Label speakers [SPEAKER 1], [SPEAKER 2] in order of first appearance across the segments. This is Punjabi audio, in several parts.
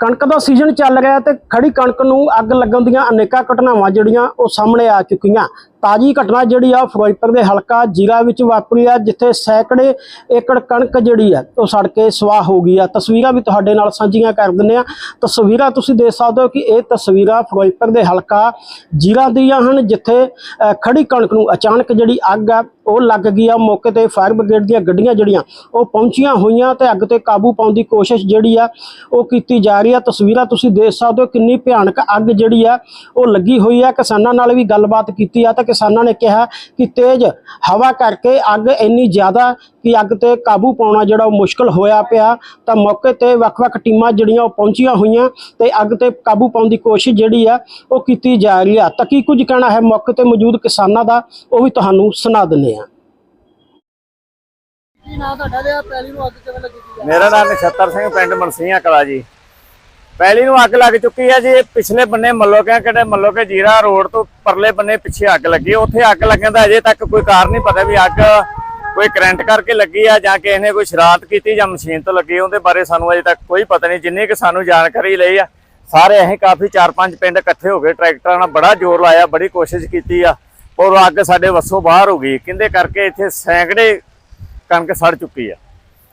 [SPEAKER 1] ਕਣਕ ਦਾ ਸੀਜ਼ਨ ਚੱਲ ਰਿਹਾ ਤੇ ਖੜੀ ਕਣਕ ਨੂੰ ਅੱਗ ਲੱਗਣ ਦੀਆਂ ਅਨੇਕਾਂ ਘਟਨਾਵਾਂ ਜਿਹੜੀਆਂ ਉਹ ਸਾਹਮਣੇ ਆ ਚੁੱਕੀਆਂ। ਤਾਜੀ ਘਟਨਾ ਜਿਹੜੀ ਆ ਫਿਰੋਜ਼ਪੁਰ ਦੇ ਹਲਕਾ ਜੀਰਾ ਵਿੱਚ ਵਾਪਰੀ ਆ ਜਿੱਥੇ ਸੈਂਕੜੇ ਏਕੜ ਕਣਕ ਜਿਹੜੀ ਆ ਉਹ ਸੜ ਕੇ ਸਵਾਹ ਹੋ ਗਈ ਆ। ਤਸਵੀਰਾਂ ਵੀ ਤੁਹਾਡੇ ਨਾਲ ਸਾਂਝੀਆਂ ਕਰ ਦਿੰਦੇ ਆ। ਤਸਵੀਰਾਂ ਤੁਸੀਂ ਦੇਖ ਸਕਦੇ ਹੋ ਕਿ ਇਹ ਤਸਵੀਰਾਂ ਫਿਰੋਜ਼ਪੁਰ ਦੇ ਹਲਕਾ ਜੀਰਾ ਦੀਆਂ ਹਨ ਜਿੱਥੇ ਅ, ਖੜੀ ਕਣਕ ਨੂੰ ਅਚਾਨਕ ਜਿਹੜੀ ਅੱਗ ਆ ਉਹ ਲੱਗ ਗਈ ਆ। ਮੌਕੇ ਤੇ ਫਾਇਰ ਬ੍ਰਿਗੇਡ ਦੀਆਂ ਗੱਡੀਆਂ ਜਿਹੜੀਆਂ ਉਹ ਪਹੁੰਚੀਆਂ ਹੋਈਆਂ ਤੇ ਅੱਗ ਤੇ ਕਾਬੂ ਪਾਉਣ ਦੀ ਕੋਸ਼ਿਸ਼ ਜਿਹੜੀ ਆ ਉਹ ਕੀਤੀ ਜਾ ਰਹੀ ਆ। ਤਸਵੀਰਾਂ ਤੁਸੀਂ ਦੇਖ ਸਕਦੇ ਹੋ ਕਿੰਨੀ ਭਿਆਨਕ ਅੱਗ ਜਿਹੜੀ ਆ ਉਹ ਲੱਗੀ ਹੋਈ ਆ। ਕਿਸਾਨਾਂ ਨਾਲ ਵੀ ਗੱਲਬਾਤ ਕੀਤੀ ਆ ਤਾਂ ਕਿਸਾਨਾਂ ਨੇ ਕਿਹਾ ਕਿ ਤੇਜ਼ ਹਵਾ ਕਰਕੇ ਅੱਗ ਇੰਨੀ ਜ਼ਿਆਦਾ ਕਿ ਅੱਗ ਤੇ ਕਾਬੂ ਪਾਉਣਾ ਜਿਹੜਾ ਉਹ ਮੁਸ਼ਕਲ ਹੋਇਆ ਪਿਆ ਤਾਂ ਮੌਕੇ ਤੇ ਵੱਖ-ਵੱਖ ਟੀਮਾਂ ਜਿਹੜੀਆਂ ਉਹ ਪਹੁੰਚੀਆਂ ਹੋਈਆਂ ਤੇ ਅੱਗ ਤੇ ਕਾਬੂ ਪਾਉਣ ਦੀ ਕੋਸ਼ਿਸ਼ ਜਿਹੜੀ ਆ ਉਹ ਕੀਤੀ ਜਾ ਰਹੀ ਆ। ਤਾਂ ਕੀ ਕੁਝ ਕਹਿਣਾ ਹੈ? ਮੌਕੇ ਤੇ ਮੌਜੂਦ ਕਿਸਾਨਾਂ ਦਾ ਉਹ ਵੀ ਤੁਹਾਨੂੰ ਸੁਣਾ ਦਿੰਦੇ ਆ
[SPEAKER 2] ਮੇਰਾ ਨਾਮ ਨਛੱਤਰ ਸਿੰਘ ਪਿੰਡ ਮਨਸੀਆਂ ਕਲਾ ਜੀ। ਪਹਿਲੀ ਨੂੰ ਅੱਗ ਲੱਗ ਚੁੱਕੀ ਹੈ ਜੀ, ਇਹ ਪਿਛਲੇ ਬੰਨੇ ਮੱਲੋ ਕਿਆ ਕਿਹੜੇ ਮੱਲੋ ਕੇ ਜੀਰਾ ਰੋਡ ਤੋਂ ਪਰਲੇ ਬੰਨੇ ਪਿੱਛੇ ਅੱਗ ਲੱਗੀ ਉੱਥੇ ਅੱਗ ਲੱਗਣ ਦਾ ਅਜੇ ਤੱਕ ਕੋਈ ਕਾਰਨ ਨਹੀਂ ਪਤਾ ਵੀ ਅੱਗ ਕੋਈ ਕਰੰਟ ਕਰਕੇ ਲੱਗੀ ਆ ਜਾਂ ਕਿਸੇ ਨੇ ਕੋਈ ਸ਼ਰਾਰਤ ਕੀਤੀ ਜਾਂ ਮਸ਼ੀਨ ਤੋਂ ਲੱਗੀ ਉਹਦੇ ਬਾਰੇ ਸਾਨੂੰ ਅਜੇ ਤੱਕ ਕੋਈ ਪਤਾ ਨਹੀਂ। ਜਿੰਨੀ ਕਿ ਸਾਨੂੰ ਜਾਣਕਾਰੀ ਲਈ ਆ, ਸਾਰੇ ਅਸੀਂ ਕਾਫੀ 4-5 ਪਿੰਡ ਇਕੱਠੇ ਹੋ ਗਏ, ਟਰੈਕਟਰਾਂ ਨਾਲ ਬੜਾ ਜ਼ੋਰ ਲਾਇਆ, ਬੜੀ ਕੋਸ਼ਿਸ਼ ਕੀਤੀ ਆ, ਔਰ ਅੱਗ ਸਾਡੇ ਵੱਸੋਂ ਬਾਹਰ ਹੋ ਗਈ। ਕਿੰਦੇ ਕਰਕੇ ਇੱਥੇ ਸੈਂਕੜੇ ਕਣਕ ਸੜ ਚੁੱਕੀ ਆ।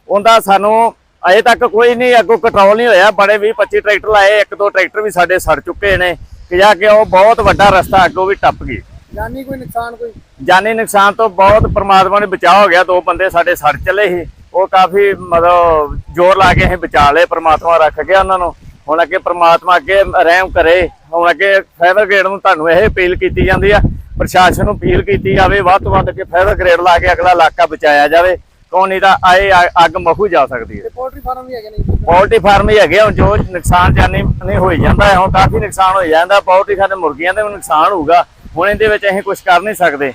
[SPEAKER 2] ਉਹਦਾ ਸਾਨੂੰ ਅਜੇ ਤੱਕ ਕੋਈ ਨਹੀਂ ਅੱਗੋਂ ਕੰਟਰੋਲ ਨਹੀਂ ਹੋਇਆ। ਬੜੇ 20 25 ਟਰੈਕਟਰ ਲਾਏ ਇੱਕ ਦੋ ਟਰੈਕਟਰ ਵੀ ਸਾਡੇ ਸੜ ਚੁੱਕੇ ਨੇ। ਕਿ ਜਾ ਕੇ ਉਹ ਬਹੁਤ ਵੱਡਾ ਰਸਤਾ ਅੱਗੋਂ ਵੀ ਟੱਪ ਗਈ।
[SPEAKER 3] ਜਾਨੀ ਕੋਈ ਨੁਕਸਾਨ ਕੋਈ?
[SPEAKER 2] ਜਾਨੀ ਨੁਕਸਾਨ ਤੋਂ ਬਹੁਤ ਪ੍ਰਮਾਤਮਾ ਨੇ ਬਚਾਅ ਹੋ ਗਿਆ। ਦੋ ਬੰਦੇ ਸਾਡੇ ਸੜ ਚਲੇ ਸੀ। ਉਹ ਕਾਫੀ ਮਤਲਬ ਜ਼ੋਰ ਲਾ ਕੇ ਅਸੀਂ ਬਚਾ ਲਏ। ਪ੍ਰਮਾਤਮਾ ਰੱਖ ਗਿਆ ਉਹਨਾਂ ਨੂੰ। ਹੁਣ ਅੱਗੇ ਪ੍ਰਮਾਤਮਾ ਅੱਗੇ ਰਹਿਮ ਕਰੇ। ਹੁਣ ਅੱਗੇ ਫਾਇਰ ਗ੍ਰੇਡ ਨੂੰ ਤੁਹਾਨੂੰ ਇਹ ਅਪੀਲ ਕੀਤੀ ਜਾਂਦੀ ਆ। ਪ੍ਰਸ਼ਾਸਨ ਨੂੰ ਅਪੀਲ ਕੀਤੀ ਜਾਵੇ। ਵੱਧ ਤੋਂ ਵੱਧ ਕੇ ਫਾਇਰ ਗ੍ਰੇਡ ਲਾ ਕੇ ਅਗਲਾ ਇਲਾਕਾ ਬਚਾਇਆ ਜਾਵੇ। ਕੌਣ ਨਹੀਂ ਤਾਂ ਆਏ ਅੱਗ ਮਹੂ ਜਾ ਸਕਦੀ ਹੈ।
[SPEAKER 3] ਪੋਲਟਰੀ ਫਾਰਮ ਵੀ ਹੈਗੇ ਨੇ
[SPEAKER 2] ਪੋਲਟਰੀ ਫਾਰਮ ਹੀ ਹੈਗੇ ਹੁਣ ਜੋ ਨੁਕਸਾਨ ਜਾਨੀ ਨਹੀਂ ਹੋਈ ਜਾਂਦਾ ਹੁਣ ਕਾਫੀ ਨੁਕਸਾਨ ਹੋ ਜਾਂਦਾ ਪੋਲਟਰੀ ਖਾਨੇ ਮੁਰਗੀਆਂ ਦੇ ਵੀ ਨੁਕਸਾਨ ਹੋਊਗਾ ਹੁਣ ਇਹਦੇ ਵਿੱਚ ਅਸੀਂ ਕੁਝ ਕਰ ਨਹੀਂ ਸਕਦੇ।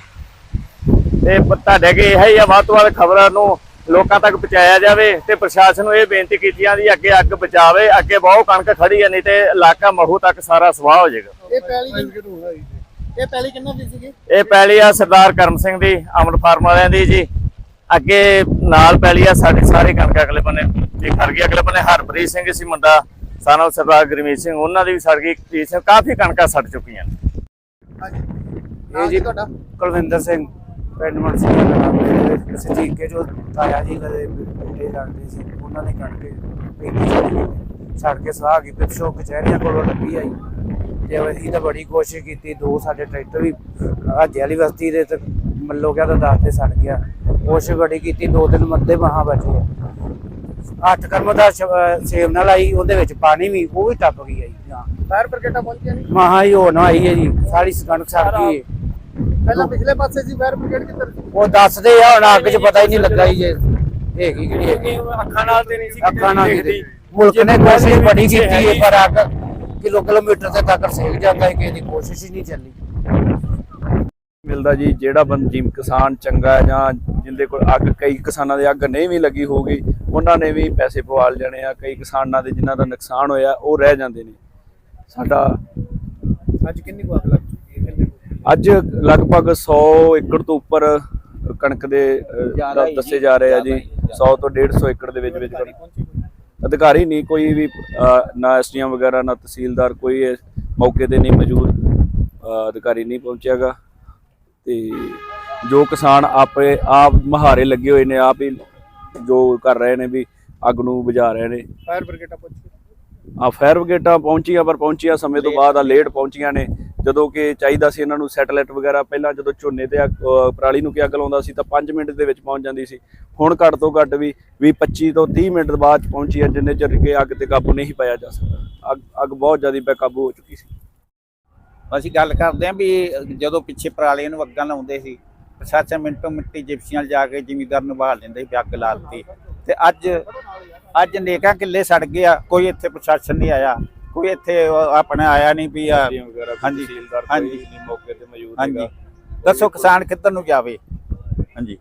[SPEAKER 2] ਤੇ ਤੁਹਾਡੇ ਅੱਗੇ ਇਹ ਹੀ ਆ ਵੱਧ ਤੋਂ ਵੱਧ ਖਬਰਾਂ ਨੂੰ ਲੋਕਾਂ ਤੱਕ ਪਹੁੰਚਾਇਆ ਜਾਵੇ ਤੇ ਪ੍ਰਸ਼ਾਸਨ ਨੂੰ ਇਹ ਬੇਨਤੀ ਕੀਤੀ ਜਾਂਦੀ ਅੱਗੇ ਅੱਗ ਬਚਾਵੇ ਅੱਗੇ ਬਹੁਤ ਕਣਕ ਖੜੀ ਹੈ ਨਹੀਂ ਤੇ ਇਲਾਕਾ ਮਹੂ ਤੱਕ ਸਾਰਾ ਸਵਾਹ ਹੋ ਜਾਏਗਾ।
[SPEAKER 3] ਇਹ ਕਿੰਨੀ ਇਹ ਪੈਲੀ ਕਿੰਨਾ ਦੀ ਸੀਗੀ?
[SPEAKER 2] ਇਹ ਪੈਲੀ ਆ ਸਰਦਾਰ ਕਰਮ ਸਿੰਘ ਦੀ ਅਮਰ ਫਾਰਮ ਵਾਲਿਆਂ ਦੀ ਜੀ। ਅੱਗੇ ਨਾਲ ਪੈਲੀ ਆ ਸਾਡੀ ਸਾਰੀ ਕਣਕ ਅਗਲੇ ਬੰਨੇ ਤੇ ਖੜ ਗਈ। ਅਗਲੇ ਬੰਨੇ ਹਰਪ੍ਰੀਤ ਸਿੰਘ ਸੀ ਮੁੰਡਾ ਸਾਨੂੰ ਸਰਦਾਰ ਗੁਰਮੀਤ ਸਿੰਘ ਉਹਨਾਂ ਦੀ ਵੀ ਸੜ ਗਈ। ਸਿੰਘ ਕਾਫੀ ਕਣਕਾਂ ਸੜ ਚੁੱਕੀਆਂ ਨੇ।
[SPEAKER 3] ਹਾਂਜੀ।
[SPEAKER 4] ਜੀ
[SPEAKER 3] ਤੁਹਾਡਾ?
[SPEAKER 4] ਕੁਲਵਿੰਦਰ ਸਿੰਘ ਪਿੰਡ ਮਨਸੀ ਦਾ ਨਾਮ ਹੈ। ਸਜੀਕੇ ਜੋ ਤਾਇਆ ਜੀ ਕਦੇ ਬੂਟੇ ਲੱਗਦੇ ਸੀ ਉਹਨਾਂ ਨੇ ਕੱਢ ਕੇ ਪੇਟੀ ਛੱਡ ਛੱਡ ਕੇ ਸਵਾਹ ਗਈ ਪਿਛੋ ਕਚਹਿਰੀਆਂ ਕੋਲੋਂ ਲੱਗੀ ਆਈ। ਤੇ ਅਸੀਂ ਤਾਂ ਬੜੀ ਕੋਸ਼ਿਸ਼ ਕੀਤੀ ਦੋ ਸਾਡੇ ਟਰੈਕਟਰ ਵੀ ਹਾਜੇ ਵਾਲੀ ਬਸਤੀ ਦੇ ਤੇ ਮੱਲੋ ਗਿਆ ਤਾਂ ਦਸ ਤੇ ਸੜ ਗਿਆ। ਕੋਸ਼ਿਸ਼ ਬੜੀ ਕੀਤੀ ਦੋ ਦਿਨ ਮੱਦੇ ਮਹਾ ਬਚੇ ਅੱਠ ਕਰਮ ਦਾ ਸੇਵ ਨਾਲ ਆਈ ਉਹਦੇ ਵਿੱਚ ਪਾਣੀ ਵੀ ਉਹ ਵੀ ਟੱਪ ਗਈ ਆਈ ਹਾਂ।
[SPEAKER 3] ਫਾਇਰ ਬ੍ਰਿਗੇਡਾਂ ਪਹੁੰਚੀਆਂ ਨਹੀਂ
[SPEAKER 4] ਮਹਾ ਹੀ ਹੋ ਨਾ ਆਈ ਹੈ ਜੀ ਸਾਰੀ ਕਣਕ ਸੜ ਗਈ ਹੈ।
[SPEAKER 3] ਪਹਿਲਾਂ ਪਿਛਲੇ ਪਾਸੇ ਸੀ ਫਾਇਰ ਬ੍ਰਿਗੇਡ ਕਿੱਧਰ
[SPEAKER 4] ਉਹ ਦੱਸਦੇ ਆ ਹੁਣ ਅੱਗ 'ਚ ਪਤਾ ਹੀ ਨਹੀਂ ਲੱਗਾ ਜੀ ਹੈਗੀ ਕਿਹੜੀ ਹੈਗੀ
[SPEAKER 2] ਅੱਖਾਂ ਨਾਲ ਤੇ ਨਹੀਂ ਸੀ
[SPEAKER 4] ਅੱਖਾਂ ਨਾਲ ਕਿਤੇ ਮੁਲਕ ਨੇ ਕੋਸ਼ਿਸ਼ ਬੜੀ ਕੀਤੀ ਹੈ ਪਰ ਅੱਗ ਕਿਲੋ ਕਿਲੋਮੀਟਰ ਤੇ ਤੱਕ ਸੇਕ ਜਾਂਦਾ ਹੈ ਕਿਸੇ ਦੀ ਕੋਸ਼ਿਸ਼ ਹੀ ਨਹੀਂ ਚੱਲੀ।
[SPEAKER 5] ਮਿਲਦਾ ਜੀ ਜਿਹੜਾ ਬੰਜੀਮ ਕਿਸਾਨ ਚੰਗਾ ਜਾਂ ਜਿੰਦੇ ਕੋਲ ਅੱਗ ਕਈ ਕਿਸਾਨਾਂ ਦੇ ਅੱਗ ਨਹੀਂ ਵੀ ਲੱਗੀ ਹੋਊਗੀ ਉਹਨਾਂ ਨੇ ਵੀ ਪੈਸੇ ਪਵਾਲ ਜਾਣੇ ਆ ਕਈ ਕਿਸਾਨਾਂ ਦੇ ਜਿਨ੍ਹਾਂ ਦਾ ਨੁਕਸਾਨ ਹੋਇਆ ਉਹ ਰਹਿ ਜਾਂਦੇ ਨੇ। ਸਾਡਾ
[SPEAKER 3] ਅੱਜ ਕਿੰਨੀ ਕੁ ਅੱਗ ਲੱਗ ਚੁੱਕੀ ਹੈ?
[SPEAKER 5] ਅੱਜ ਲਗਭਗ 100 ਏਕੜ ਤੋਂ ਉੱਪਰ ਕਣਕ ਦੇ ਦੱਸੇ ਜਾ ਰਹੇ ਆ ਜੀ। 100 ਤੋਂ 150 ਏਕੜ ਦੇ ਵਿੱਚ ਵਿੱਚ। ਅਧਿਕਾਰੀ ਨਹੀਂ ਕੋਈ ਵੀ ਨਾ ਐਸਡੀਐਮ ਵਗੈਰਾ ਨਾ ਤਹਿਸੀਲਦਾਰ ਕੋਈ ਮੌਕੇ ਤੇ ਨਹੀਂ ਮੌਜੂਦ ਅਧਿਕਾਰੀ ਨਹੀਂ ਪਹੁੰਚਿਆਗਾ। ਤੇ ਜੋ ਕਿਸਾਨ ਆਪੇ ਆਪ ਮਹਾਰੇ ਲੱਗੇ ਹੋਏ ਨੇ ਆਪ ਹੀ ਜੋ ਕਰ ਰਹੇ ਨੇ ਵੀ ਅੱਗ ਨੂੰ ਬੁਝਾ ਰਹੇ ਨੇ।
[SPEAKER 3] ਫਾਇਰ ਬ੍ਰਿਗੇਡਾਂ ਪਹੁੰਚੀ
[SPEAKER 5] ਆ ਫਾਇਰ ਬ੍ਰਿਗੇਡਾਂ ਪਹੁੰਚੀਆਂ ਪਰ ਪਹੁੰਚੀਆਂ ਸਮੇਂ ਤੋਂ ਬਾਅਦ ਆ ਲੇਟ ਪਹੁੰਚੀਆਂ ਨੇ। ਜਦੋਂ ਕਿ ਚਾਹੀਦਾ ਸੀ ਇਹਨਾਂ ਨੂੰ ਸੈਟਲਾਈਟ ਵਗੈਰਾ ਪਹਿਲਾਂ ਜਦੋਂ ਝੋਨੇ ਤੇ ਪਰਾਲੀ ਨੂੰ ਕਿ ਅੱਗ ਲਾਉਂਦਾ ਸੀ ਤਾਂ 5 ਮਿੰਟ ਦੇ ਵਿੱਚ ਪਹੁੰਚ ਜਾਂਦੀ ਸੀ। ਹੁਣ ਘੱਟ ਤੋਂ ਘੱਟ ਵੀ 20 25 ਤੋਂ 30 ਮਿੰਟ ਬਾਅਦ ਪਹੁੰਚੀ ਹੈ ਜਿੰਨੇ ਚਿਰ ਕਿ ਅੱਗ ਤੇ ਕਾਬੂ ਨਹੀਂ ਪਾਇਆ ਜਾ ਸਕਦਾ। ਅੱਗ ਅੱਗ ਬਹੁਤ ਜ਼ਿਆਦਾ ਬੇਕਾਬੂ ਹੋ ਚੁੱਕੀ ਸੀ।
[SPEAKER 6] ਅਸੀਂ ਗੱਲ ਕਰਦੇ ਆਂ ਵੀ ਜਦੋਂ ਪਿੱਛੇ ਪਰਾਲੀਆਂ ਨੂੰ ਅੱਗਾਂ ਲਾਉਂਦੇ ਸੀ ਪ੍ਰਸ਼ਾਸਨ ਮਿੰਟੋ ਮਿੰਟੀ ਜਿਪਸੀਆਂ ਜਾ ਕੇ ਜ਼ਿਮੀਦਾਰ ਨੂੰ ਬਹਾਲ ਦਿੰਦੇ ਸੀ ਵੀ ਅੱਗ ਲਾ ਦਿੱਤੀ। ਤੇ ਅੱਜ ਅੱਜ ਨੇਕਾਂ ਕਿੱਲੇ ਸੜ ਗਏ ਆ ਕੋਈ ਇੱਥੇ ਪ੍ਰਸ਼ਾਸਨ ਨਹੀਂ ਆਇਆ ਕੋਈ ਇੱਥੇ ਆਪਣਾ ਆਇਆ ਨਹੀਂ ਵੀ ਆ। ਹਾਂਜੀ, ਹਾਂਜੀ।
[SPEAKER 5] ਕੋਈ ਨਹੀਂ ਮੌਕੇ ਤੇ ਮੌਜੂਦ
[SPEAKER 6] ਹਾਂਜੀ।
[SPEAKER 5] ਹੈਗਾ।
[SPEAKER 6] ਦੱਸੋ ਕਿਸਾਨ ਕਿੱਧਰ ਨੂੰ ਜਾਵੇ? ਹਾਂਜੀ।